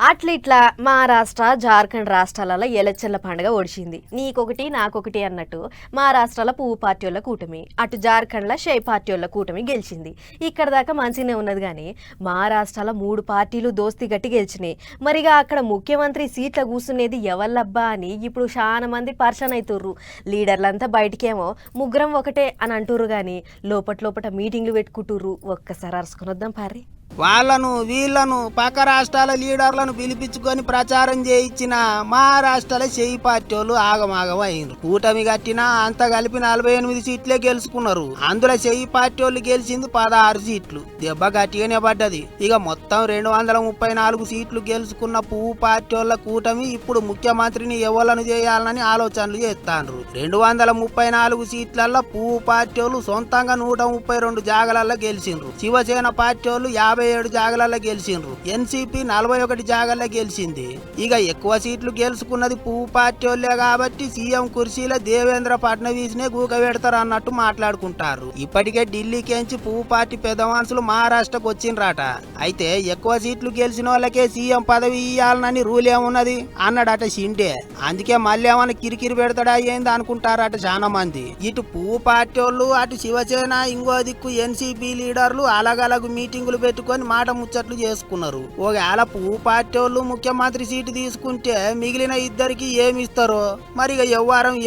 అట్లా ఇట్లా మహారాష్ట్ర జార్ఖండ్ రాష్ట్రాలలో ఎలక్షన్ల పండుగ ఒడిచింది. నీకొకటి నాకొకటి అన్నట్టు మహారాష్ట్రలో పువ్వు పార్టీ వాళ్ళ కూటమి అటు జార్ఖండ్లో షే పార్టీ వాళ్ళ కూటమి గెలిచింది. ఇక్కడ దాకా మంచిగానే ఉన్నది కానీ మహారాష్ట్రలో మూడు పార్టీలు దోస్తి గట్టి గెలిచినాయి. మరిగా అక్కడ ముఖ్యమంత్రి సీట్ల కూర్చునేది ఎవల్లబ్బా అని ఇప్పుడు చాలా మంది పర్షన్ అవుతుర్రు లీడర్లంతా బయటికేమో ముగ్గురం ఒకటే అని అంటుర్రు కానీ లోపట లోపట మీటింగ్లు పెట్టుకుంటుర్రు. ఒక్కసారి అరుసుకునొద్దాం పారి వాళ్ళను వీళ్ళను పక్క రాష్ట్రాల లీడర్లను పిలిపించుకొని ప్రచారం చేయించిన మహారాష్ట్రాల చేయి పార్టీ వాళ్ళు ఆగమాగం అయినరు కూటమి కట్టిన అంత కలిపి నలభై ఎనిమిది సీట్లే గెలుచుకున్నారు. అందులో చెయ్యి పార్టీ వాళ్ళు గెలిచింది పదహారు సీట్లు. దెబ్బ గట్టిగానే పడ్డది. ఇక మొత్తం రెండు వందల ముప్పై నాలుగు సీట్లు గెలుచుకున్న పువ్వు పార్టీ వాళ్ళ కూటమి ఇప్పుడు ముఖ్యమంత్రిని ఎవలను చేయాలని ఆలోచనలు చేస్తాండ్రు. రెండు వందల ముప్పై నాలుగు సీట్లల్లో పువ్వు పార్టీ వాళ్ళు సొంతంగా నూట ముప్పై రెండు జాగలల్లో గెలిచిండ్రు. శివసేన పార్టీ వాళ్ళు యాభై ఏడు జాగాలలో గెలిచిండ్రు. ఎన్సీపీ నలభై ఒకటి జాగల్లో గెలిచింది. ఇక ఎక్కువ సీట్లు గెలుచుకున్నది పువ్వు పార్టీ వాళ్ళే కాబట్టి సీఎం కుర్చీలో దేవేంద్ర ఫడ్నవీస్ నే గూక పెడతారు అన్నట్టు మాట్లాడుకుంటారు. ఇప్పటికే ఢిల్లీకేంచి పువ్వు పార్టీ పెద్ద మనుషులు మహారాష్ట్రకు వచ్చిండ్రట. అయితే ఎక్కువ సీట్లు గెలిచిన వాళ్ళకే సీఎం పదవి ఇయ్యాలనని రూల్ ఏమున్నది? అన్నాడట షిండే. అందుకే మళ్ళీ ఏమైనా కిరికిరి పెడతాడా ఏంది అనుకుంటారట చాలా మంది. ఇటు పువ్వు పార్టీ వాళ్ళు అటు శివసేన ఇంకో దిక్కు ఎన్సీపీ లీడర్లు అలగలగు మీటింగులు పెట్టుకొని మాట ముచ్చట్లు చేసుకున్నారు. ఒకవేళ పువ్వు పార్టీ వాళ్ళు ముఖ్యమంత్రి సీటు తీసుకుంటే మిగిలిన ఇద్దరికి ఏమి ఇస్తారో మరి ఇక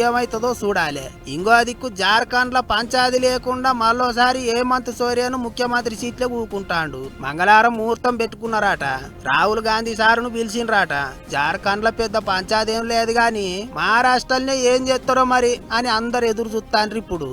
ఏమైతుందో చూడాలి. ఇంకో దిక్కు జార్ఖండ్లో పంచాయతీ లేకుండా మరోసారి హేమంత్ సోరేను ముఖ్యమంత్రి సీట్లే ఊకుంటాండు మంగళవారం ముహూర్తం పెట్టుకున్నారట. రాహుల్ గాంధీ సారును పిలిచిండ్రట. జార్ఖండ్లో పెద్ద పంచాయతీ ఏం లేదు గాని మహారాష్ట్రలోనే ఏం చేస్తారో మరి అని అందరు ఎదురు చూస్తాండ్రు ఇప్పుడు